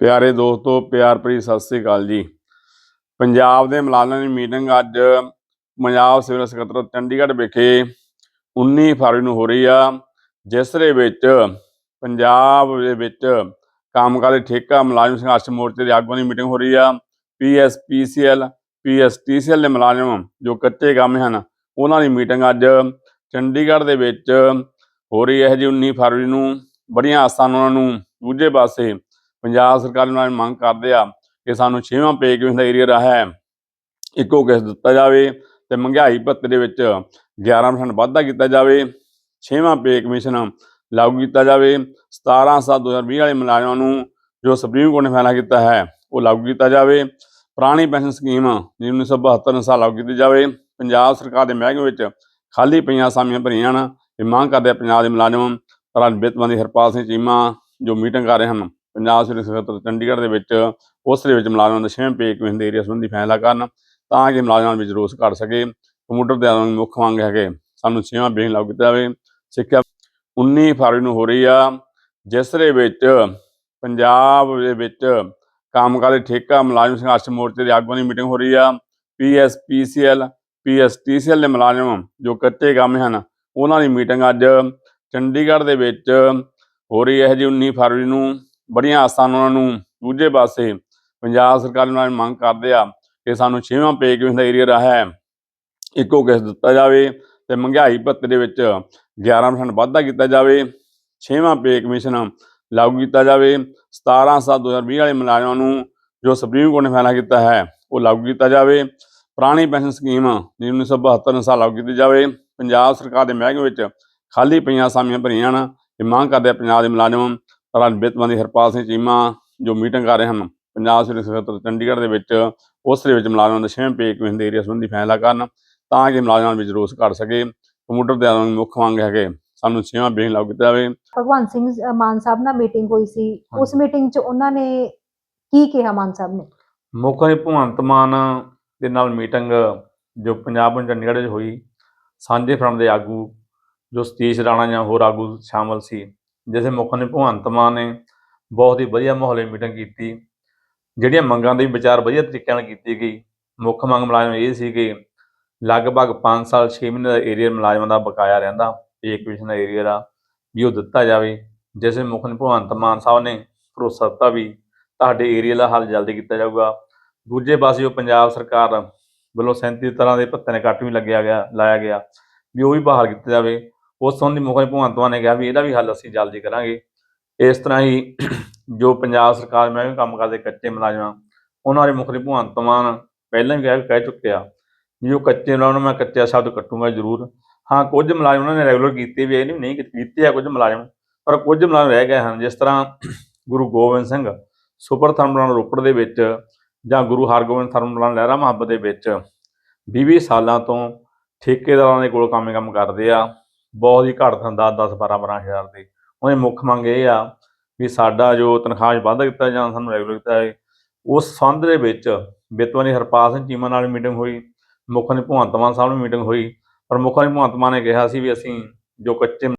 ਪਿਆਰੇ ਦੋਸਤੋ ਪਿਆਰ ਭਰੀ ਸਤਿ ਸ੍ਰੀ ਅਕਾਲ ਜੀ। ਪੰਜਾਬ ਦੇ ਮੁਲਾਜ਼ਮਾਂ ਦੀ ਮੀਟਿੰਗ ਅੱਜ ਪੰਜਾਬ ਸਿਵਲ ਸਕੱਤਰ ਚੰਡੀਗੜ੍ਹ ਵਿਖੇ 19 ਫਰਵਰੀ ਨੂੰ ਹੋ ਰਹੀ ਆ, ਜਿਸ ਦੇ ਵਿੱਚ ਪੰਜਾਬ ਦੇ ਵਿੱਚ ਕੰਮਕਾਰੀ ਠੇਕਾ ਮੁਲਾਜ਼ਮ ਸੰਘਰਸ਼ ਮੋਰਚੇ ਦੇ ਆਗੂਆਂ ਦੀ ਮੀਟਿੰਗ ਹੋ ਰਹੀ ਆ। ਪੀਐਸਪੀਸੀਐਲ ਪੀਐਸਟੀਸੀਐਲ ਦੇ ਮੁਲਾਜ਼ਮ ਜੋ ਕੱਚੇ ਕੰਮ ਹਨ, ਉਹਨਾਂ ਦੀ ਮੀਟਿੰਗ ਅੱਜ ਚੰਡੀਗੜ੍ਹ ਦੇ ਵਿੱਚ ਹੋ ਰਹੀ ਹੈ ਜੀ 19 ਫਰਵਰੀ ਨੂੰ। ਬੜੀਆਂ ਆਸਾਂ ਉਹਨਾਂ ਨੂੰ ਦੂਜੇ ਪਾਸੇ ਪੰਜਾਬ ਸਰਕਾਰ ਨਾਲ ਮੰਗ ਕਰਦੇ ਆ ਕਿ ਸਾਨੂੰ ਛੇਵਾਂ ਪੇ ਕਿਉਂ ਦਾ ਏਰੀਆ ਰਹਾ ਹੈ, ਇੱਕੋ ਕਿਸ ਦਿੱਤਾ ਜਾਵੇ ਤੇ ਮਹਿੰਗਾਈ ਭੱਤੇ ਦੇ ਵਿੱਚ 11% ਵਾਧਾ ਕੀਤਾ ਜਾਵੇ, ਛੇਵਾਂ ਪੇ ਕਮਿਸ਼ਨ ਲਾਗੂ ਕੀਤਾ ਜਾਵੇ 17 7 2020 ਵਾਲੇ ਮੁਲਾਜ਼ਮਾਂ ਨੂੰ ਜੋ ਸੁਪਰੀਮ ਕੋਰਟ ਨੇ ਫੈਸਲਾ ਕੀਤਾ ਹੈ, ਉਹ ਲਾਗੂ ਕੀਤਾ ਜਾਵੇ, ਪੁਰਾਣੀ ਪੈਨਸ਼ਨ ਸਕੀਮ ਜਿਹੜੀ 1972 ਅਨੁਸਾਰ ਲਾਗੂ ਕੀਤੀ ਜਾਵੇ, ਪੰਜਾਬ ਸਰਕਾਰ ਦੇ ਮਹਿਕਮੇ ਵਿੱਚ ਖਾਲੀ ਪਈਆਂ ਅਸਾਮੀਆਂ ਭਰੀਆਂ ਹਨ ਇਹ ਮੰਗ ਕਰਦੇ ਆ ਪੰਜਾਬ ਦੇ ਮੁਲਾਜ਼ਮ ਪਰ ਵਿੱਤ ਮੰਤਰੀ ਹਰਪਾਲ ਸਿੰਘ ਚੀਮਾ ਜੋ ਮੀਟਿੰਗ ਕਰ ਰਹੇ ਹਨ। ਪੰਜਾਬ ਸਿਵਲ ਸਕੱਤਰ ਚੰਡੀਗੜ੍ਹ ਦੇ ਵਿੱਚ ਉਸ ਦੇ ਵਿੱਚ ਮੁਲਾਜ਼ਮਾਂ ਦਾ ਛੇਵੇਂ ਪੇ ਕਮਿਸ਼ਨ ਦੇ ਏਰੀਆ ਸੰਬੰਧੀ ਫੈਸਲਾ ਕਰਨ ਤਾਂ ਕਿ ਮੁਲਾਜ਼ਮਾਂ ਵਿੱਚ ਰੋਸ ਘਟ ਸਕੇ। ਕੰਪਿਊਟਰ ਦੇ ਆਉਣ ਮੁੱਖ ਮੰਗ ਹੈ ਕਿ ਸਾਨੂੰ ਛੇਵਾਂ ਬੇਨ ਲਾਗੂ ਕੀਤਾ ਜਾਵੇ। ਸਿੱਖਿਆ 19 ਫਰਵਰੀ ਨੂੰ ਹੋ ਰਹੀ ਆ, ਜਿਸ ਦੇ ਵਿੱਚ ਪੰਜਾਬ ਦੇ ਵਿੱਚ ਕੰਮਕਾਰੀ ਠੇਕਾ ਮੁਲਾਜ਼ਮ ਸੰਘਰਸ਼ ਮੋਰਚੇ ਦੇ ਆਗੂਆਂ ਦੀ ਮੀਟਿੰਗ ਹੋ ਰਹੀ ਆ। ਪੀਐਸਪੀਸੀਐਲ ਪੀਐਸਟੀਸੀਐਲ ਦੇ ਮੁਲਾਜ਼ਮ ਜੋ ਕੱਚੇ ਕੰਮ ਹਨ, ਉਹਨਾਂ ਦੀ ਮੀਟਿੰਗ ਅੱਜ ਚੰਡੀਗੜ੍ਹ ਦੇ ਵਿੱਚ ਹੋ ਰਹੀ ਹੈ ਜੀ 19 ਫਰਵਰੀ ਨੂੰ। ਬੜੀਆਂ ਆਸਾਂ ਉਹਨਾਂ ਨੂੰ ਦੂਜੇ ਪਾਸੇ ਪੰਜਾਬ ਸਰਕਾਰ ਨਾਲ ਮੰਗ ਕਰਦੇ ਆ ਕਿ ਸਾਨੂੰ ਛੇਵਾਂ ਪੇ ਕਿਉਂ ਦਾ ਏਰੀਆ ਰਹਾ ਹੈ, ਇੱਕੋ ਕਿਸ ਦਿੱਤਾ ਜਾਵੇ ਤੇ ਮਹਿੰਗਾਈ ਭੱਤੇ ਦੇ ਵਿੱਚ 11% ਵਾਧਾ ਕੀਤਾ ਜਾਵੇ, ਛੇਵਾਂ ਪੇ ਕਮਿਸ਼ਨ ਲਾਗੂ ਕੀਤਾ ਜਾਵੇ 17 7 2020 ਵਾਲੇ ਮੁਲਾਜ਼ਮਾਂ ਨੂੰ ਜੋ ਸੁਪਰੀਮ ਕੋਰਟ ਨੇ ਫੈਸਲਾ ਕੀਤਾ ਹੈ, ਉਹ ਲਾਗੂ ਕੀਤਾ ਜਾਵੇ, ਪੁਰਾਣੀ ਪੈਨਸ਼ਨ ਸਕੀਮ ਜਿਹੜੀ 1972 ਅਨੁਸਾਰ ਲਾਗੂ ਕੀਤੀ ਜਾਵੇ, ਪੰਜਾਬ ਸਰਕਾਰ ਦੇ ਮਹਿਕਮੇ ਵਿੱਚ ਖਾਲੀ ਪਈਆਂ ਅਸਾਮੀਆਂ ਭਰੀਆਂ ਹਨ, ਇਹ ਮੰਗ ਕਰਦੇ ਆ ਪੰਜਾਬ ਦੇ ਮੁਲਾਜ਼ਮ ਪ੍ਰਧਾਨ ਬੰਦੀ ਹਰਪਾਲ ਸਿੰਘ ਚੀਮਾ ਜੋ ਮੀਟਿੰਗ ਕਰ ਰਹੇ ਹਨ ਪੰਜਾਬ ਸਿਵਲ ਸਕੱਤਰ ਚੰਡੀਗੜ੍ਹ ਦੇ ਵਿੱਚ ਉਸ ਦੇ ਵਿੱਚ ਮੁਲਾਜ਼ਮਾਂ ਦਾ ਛੇਵੇਂ ਪੇ ਕਮਿਸ਼ਨ ਦੇ ਏਰੀਆ ਸੰਬੰਧੀ ਫੈਸਲਾ ਕਰਨ ਤਾਂ ਕਿ ਮੁਲਾਜ਼ਮਾਂ ਵਿੱਚ ਰੋਸ ਘਟ ਸਕੇ। ਕੰਪਿਊਟਰ ਦੇ ਆਉਣ ਮੁੱਖ ਮੰਗ ਹੈ ਕਿ ਸਾਨੂੰ ਛੇਵਾਂ ਪੇ ਲਾਗੂ ਕੀਤਾ ਜਾਵੇ। ਭਗਵੰਤ ਸਿੰਘ ਮਾਨ ਸਾਹਿਬ ਨਾਲ ਮੀਟਿੰਗ ਹੋਈ ਸੀ। ਉਸ ਮੀਟਿੰਗ 'ਚ ਉਹਨਾਂ ਨੇ ਕੀ ਕਿਹਾ ਮਾਨ ਸਾਹਿਬ ਨੇ? ਮੁੱਖ ਮੰਤਰੀ ਭਗਵੰਤ ਮਾਨ ਦੇ ਨਾਲ ਮੀਟਿੰਗ ਜੋ ਪੰਜਾਬ ਨੂੰ ਚੰਡੀਗੜ੍ਹ 'ਚ ਹੋਈ। ਸਾਂਝੇ ਫਰਮ ਦੇ ਆਗੂ ਜੋ ਸਤੀਸ਼ ਰਾਣਾ ਜਾਂ ਹੋਰ ਆਗੂ ਸ਼ਾਮਲ ਸੀ। ਜਿਸੇ ਮੁੱਖ ਮੰਤਰੀ ਭਗਵੰਤ ਮਾਨ ਨੇ ਬਹੁਤ ਹੀ ਵਧੀਆ ਮਾਹੌਲ ਮੀਟਿੰਗ ਕੀਤੀ। ਜਿਹੜੀਆਂ ਮੰਗਾਂ ਦੇ ਵਿਚਾਰ ਵਧੀਆ ਤਰੀਕੇ ਨਾਲ ਕੀਤੀ ਗਈ। ਮੁੱਖ ਮੰਗ ਮੁਲਾਜ਼ਮ ਇਹ ਸੀ ਕਿ ਲਗਭਗ 5 ਸਾਲ 6 ਮਹੀਨੇ ਦਾ ਏਰੀਆ ਮੁਲਾਜ਼ਮਾਂ ਦਾ ਬਕਾਇਆ ਰਹਿੰਦਾ ਪੇ ਕਮਿਸ਼ਨ ਦਾ ਏਰੀਆ ਦਾ ਵੀ ਉਹ ਦਿੱਤਾ ਜਾਵੇ। ਜਿਸੇ ਮੁੱਖ ਮੰਤਰੀ ਭਗਵੰਤ ਮਾਨ ਸਾਹਿਬ ਨੇ ਭਰੋਸਾ ਦਿੱਤਾ ਵੀ ਤੁਹਾਡੇ ਏਰੀਆ ਦਾ ਹੱਲ ਜਲਦੀ ਕੀਤਾ ਜਾਊਗਾ। ਦੂਜੇ ਪਾਸੇ ਉਹ ਪੰਜਾਬ ਸਰਕਾਰ ਵੱਲੋਂ 37 ਤਰ੍ਹਾਂ ਦੇ ਪੱਤੇ ਨੇ ਕੱਟ ਵੀ ਲੱਗਿਆ ਗਿਆ, ਲਾਇਆ ਗਿਆ, ਵੀ ਉਹ ਵੀ ਬਹਾਲ ਕੀਤਾ ਜਾਵੇ। ਉਸ ਸੰਬੰਧੀ ਮੁੱਖ ਮੰਤਰੀ ਭਗਵੰਤ ਮਾਨ ਨੇ ਕਿਹਾ ਵੀ ਇਹਦਾ ਵੀ ਹੱਲ ਅਸੀਂ ਜਲਦੀ ਕਰਾਂਗੇ। ਇਸ ਤਰ੍ਹਾਂ ਹੀ ਜੋ ਪੰਜਾਬ ਸਰਕਾਰ ਮੈਂ ਵੀ ਕੰਮ ਕਰਦੇ ਕੱਚੇ ਮੁਲਾਜ਼ਮਾਂ, ਉਹਨਾਂ ਦੇ ਮੁਖਰੀ ਭਗਵੰਤ ਮਾਨ ਪਹਿਲਾਂ ਵੀ ਕਹਿ ਕਹਿ ਚੁੱਕਿਆ ਵੀ ਉਹ ਕੱਚੇ ਮੁਲਾਜ਼ਮਾਂ ਨੂੰ ਮੈਂ ਕੱਚਾ ਸ਼ਬਦ ਕੱਟੂੰਗਾ ਜ਼ਰੂਰ। ਹਾਂ, ਕੁਝ ਮੁਲਾਜ਼ਮ ਉਹਨਾਂ ਨੇ ਰੈਗੂਲਰ ਕੀਤੇ ਵੀ ਇਹ ਨਹੀਂ ਨਹੀਂ ਕੀਤੇ ਆ ਕੁਝ ਮੁਲਾਜ਼ਮ, ਪਰ ਕੁਝ ਮੁਲਾਜ਼ਮ ਰਹਿ ਗਏ ਹਨ। ਜਿਸ ਤਰ੍ਹਾਂ ਗੁਰੂ ਗੋਬਿੰਦ ਸਿੰਘ ਸੁਪਰ ਥਰਮਲ ਰੋਪੜ ਦੇ ਵਿੱਚ ਜਾਂ ਗੁਰੂ ਹਰਗੋਬਿੰਦ ਥਰਮਲ ਲਹਿਰਾ ਮੁਹੱਬਤ ਦੇ ਵਿੱਚ 20 ਸਾਲਾਂ ਤੋਂ ਠੇਕੇਦਾਰਾਂ ਦੇ ਕੋਲ ਕੰਮ ਕੰਮ ਕਰਦੇ ਆ। ਬਹੁਤ ਹੀ ਘੱਟ ਤਨਖਾਹ 10 12 12 ਹਜ਼ਾਰ ਦੀ। ਉਹਦੀ ਮੁੱਖ ਮੰਗ ਇਹ ਆ ਵੀ ਸਾਡਾ ਜੋ ਤਨਖਾਹ 'ਚ ਵਾਧਾ ਕੀਤਾ ਜਾਂ ਸਾਨੂੰ ਰੈਗੂਲਰ ਕੀਤਾ ਹੈ ਉਸ ਸੰਦ ਦੇ ਵਿੱਚ ਬਿਤਵਾਨੀ ਹਰਪਾਲ ਸਿੰਘ ਚੀਮਾ ਨਾਲ ਮੀਟਿੰਗ ਹੋਈ, ਮੁੱਖ ਮੰਤਰੀ ਭਗਵੰਤ ਮਾਨ ਸਾਹਿਬ ਨਾਲ ਮੀਟਿੰਗ ਹੋਈ ਪਰ ਮੁੱਖ ਮੰਤਰੀ ਭਗਵੰਤ ਮਾਨ ਨੇ ਕਿਹਾ ਸੀ ਵੀ ਅਸੀਂ ਜੋ ਕੱਚੇ